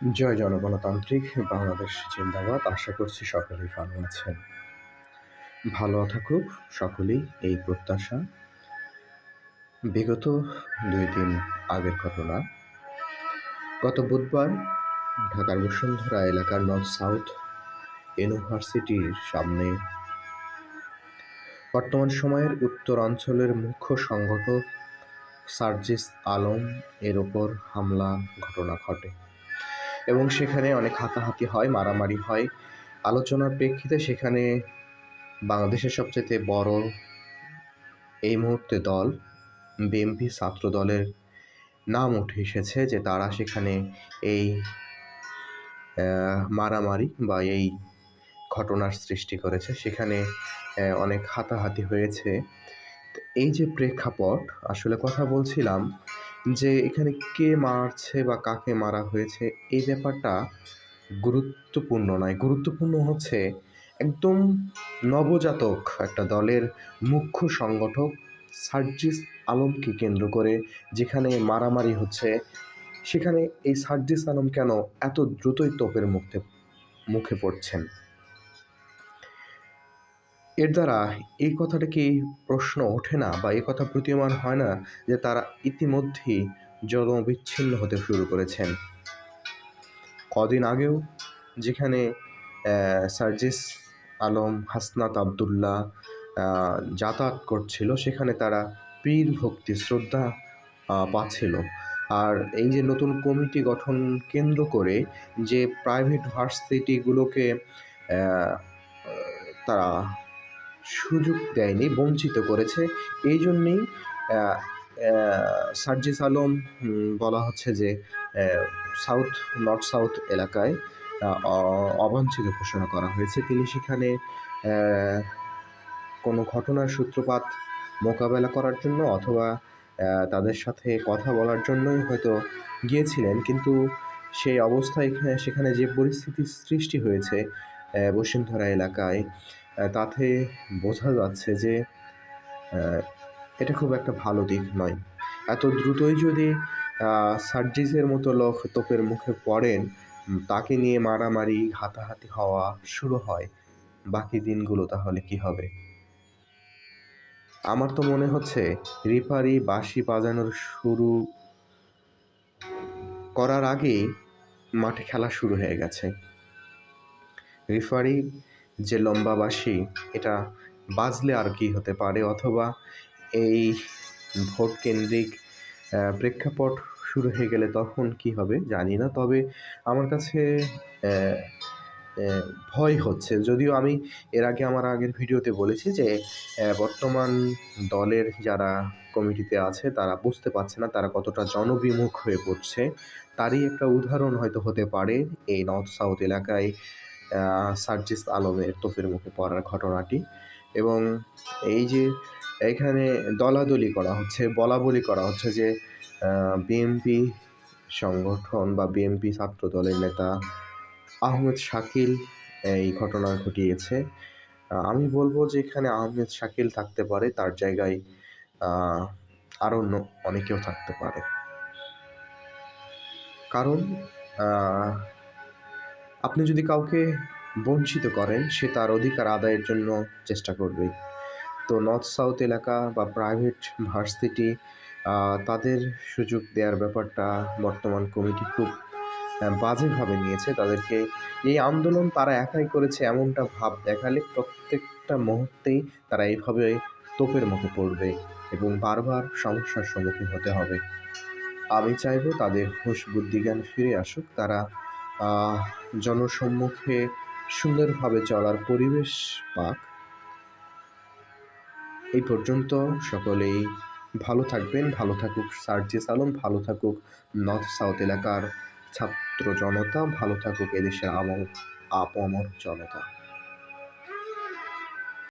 জয় জনগণতান্ত্রিক বাংলাদেশ জিন্দাবাদ। আশা করছি সকলেই ভালো আছেন। ভালো থাকুক সকলেই এই প্রত্যাশা। বিগত দুই দিন আগের ঘটনা। গত বুধবার ঢাকার বসুন্ধরা এলাকার নর্থ সাউথ ইউনিভার্সিটির সামনে বর্তমান সময়ের উত্তরাঞ্চলের মুখ্য সংগঠক সার্জিস আলম এর ওপর হামলা, ঘটনা ঘটে। এবং সেখানে অনেক হাতাহাতি হয়, মারামারি হয়। আলোচনার প্রেক্ষিতে সেখানে বাংলাদেশের সবচেয়ে বড় এই মুহূর্তে দল, বিএনপি ছাত্র দলের নাম উঠে এসেছে যে তারা সেখানে এই মারামারি বা এই ঘটনার সৃষ্টি করেছে। সেখানে অনেক হাতাহাতি হয়েছে। এই যে প্রেক্ষাপট, আসলে কথা বলছিলাম যে এখানে কে মারছে বা কাকে মারা হয়েছে, এই ব্যাপারটা গুরুত্বপূর্ণ নয়। গুরুত্বপূর্ণ হচ্ছে একদম নবজাতক একটা দলের মুখ্য সংগঠক সার্জিস আলমকে কেন্দ্র করে যেখানে মারামারি হচ্ছে, সেখানে এই সার্জিস আলম কেন এত দ্রুতই তোপের মুখে মুখে পড়ছেন? এর দ্বারা এই কথাটা কি প্রশ্ন ওঠে না বা এই কথা প্রতীয়মান হয় না যে তারা ইতিমধ্যেই জনবিচ্ছিন্ন হতে শুরু করেছেন? কদিন আগেও যেখানে সার্জিস আলম, হাসনাত আবদুল্লাহ যাতায়াত করছিল, সেখানে তারা পীর ভক্তি শ্রদ্ধা পাচ্ছিল। আর এই যে নতুন কমিটি গঠন কেন্দ্র করে যে প্রাইভেট ভার্সিটিগুলোকে তারা সুযোগ দেয়নি, বঞ্চিত করেছে। এই জন্যেই সার্জিস আলম বলা হচ্ছে যে সাউথ, নর্থ সাউথ এলাকায় অবাঞ্ছিত ঘোষণা করা হয়েছে। তিনি সেখানে কোনো ঘটনার সূত্রপাত মোকাবেলা করার জন্য অথবা তাদের সাথে কথা বলার জন্যই হয়তো গিয়েছিলেন, কিন্তু সেই অবস্থায় সেখানে যে পরিস্থিতির সৃষ্টি হয়েছে বসুন্ধরা এলাকায় তাতে বোঝা যাচ্ছে যে এটা খুব একটা ভালো দিক নয়। এত দ্রুতই যদি সার্জিসের মতো লোক তোপের মুখে পড়েন তাকে নিয়ে মারামারি, হাতাহাতি হওয়া শুরু হয়। বাকি দিনগুলো তাহলে কি হবে? আমার তো মনে হচ্ছে রিপারি বাঁশি বাজানোর শুরু করার আগেই মাঠে খেলা শুরু হয়ে গেছে। রিফারি যে লম্বা বাঁশি, এটা বাজলে আর কি হতে পারে? অথবা এই ভোট কেন্দ্রিক প্রেক্ষাপট শুরু হয়ে গেলে তখন কি হবে? জানি না। তবে আমার কাছে ভয় হচ্ছে। যদিও আমি এর আগে আমার আগের ভিডিওতে বলেছি যে বর্তমান দলের যারা কমিটিতে আছে, তারা বুঝতে পারছে না তারা কতটা জনবিমুখ হয়ে পড়ছে। তারই একটা উদাহরণ হয়তো হতে পারে। এই নর্থ সাউথ এলাকায় সার্জিস আলমের তোপের মুখে পড়ার ঘটনাটি এবং এই যে এখানে দলাদলি করা হচ্ছে বলা বলি করা হচ্ছে যে বিএনপি সংগঠন বা বিএনপি ছাত্র দলের নেতা আহমেদ শাকিল এই ঘটনা ঘটিয়েছে। আমি বলব যে এখানে আহমেদ শাকিল থাকতে পারে, তার জায়গায় আরও অনেকেও থাকতে পারে। কারণ আপনি যদি কাউকে বঞ্চিত করেন, সে তার অধিকার আদায়ের জন্য চেষ্টা করবে। তো নর্থ সাউথ এলাকা বা প্রাইভেট ভার্সিটি তাদের সুযোগ দেওয়ার ব্যাপারটা বর্তমান কমিটি খুব বাজেভাবে নিয়েছে। তাদেরকে এই আন্দোলন তারা একাই করেছে এমনটা ভাব দেখালে প্রত্যেকটা মুহূর্তেই তারা এইভাবে তোপের মুখে পড়বে এবং বারবার সমস্যার সম্মুখীন হতে হবে। আমি চাইব তাদের হুশ বুদ্ধিজ্ঞান ফিরে আসুক, তারা জনসম্মুখে সুন্দরভাবে চলার পরিবেশ পাক। এই পর্যন্ত সকলেই ভালো থাকবেন, ভালো থাকুক সার্জিস আলম, ভালো থাকুক নর্থ সাউথ এলাকার ছাত্র জনতা, ভালো থাকুক এদেশের আমল আপমর জনতা।